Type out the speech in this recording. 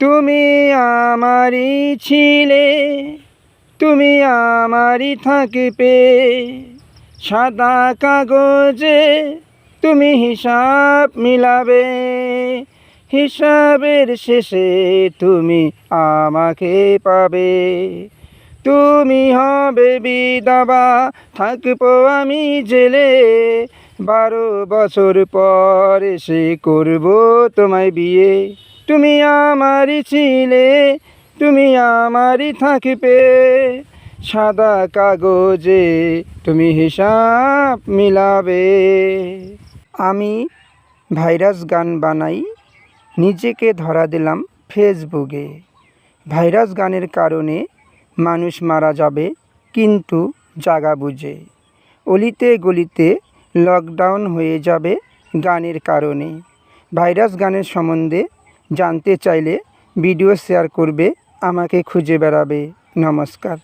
তুমি আমারই ছিলে, তুমি আমারই থাকবে। সাদা কাগজে তুমি হিসাব মিলাবে, হিসাবের শেষে তুমি আমাকে পাবে। তুমি হবে বিধবা, থাকব আমি জেলে। বারো বছর পর এসে করব তোমায় বিয়ে। তুমি আমারই ছিলে, তুমি আমারই থাকবে। সাদা কাগজে তুমি হিসাব মিলাবে। আমি ভাইরাস গান বানাই, নিজেকে ধরা দিলাম ফেসবুকে। ভাইরাস গানের কারণে মানুষ মারা যাবে, কিন্তু জাগা বুঝে। অলিতে গলিতে লকডাউন হয়ে যাবে গানের কারণে। ভাইরাস গানের সম্বন্ধে জানতে চাইলে ভিডিও শেয়ার করবে আমাকে খুঁজে বেড়াবে। নমস্কার।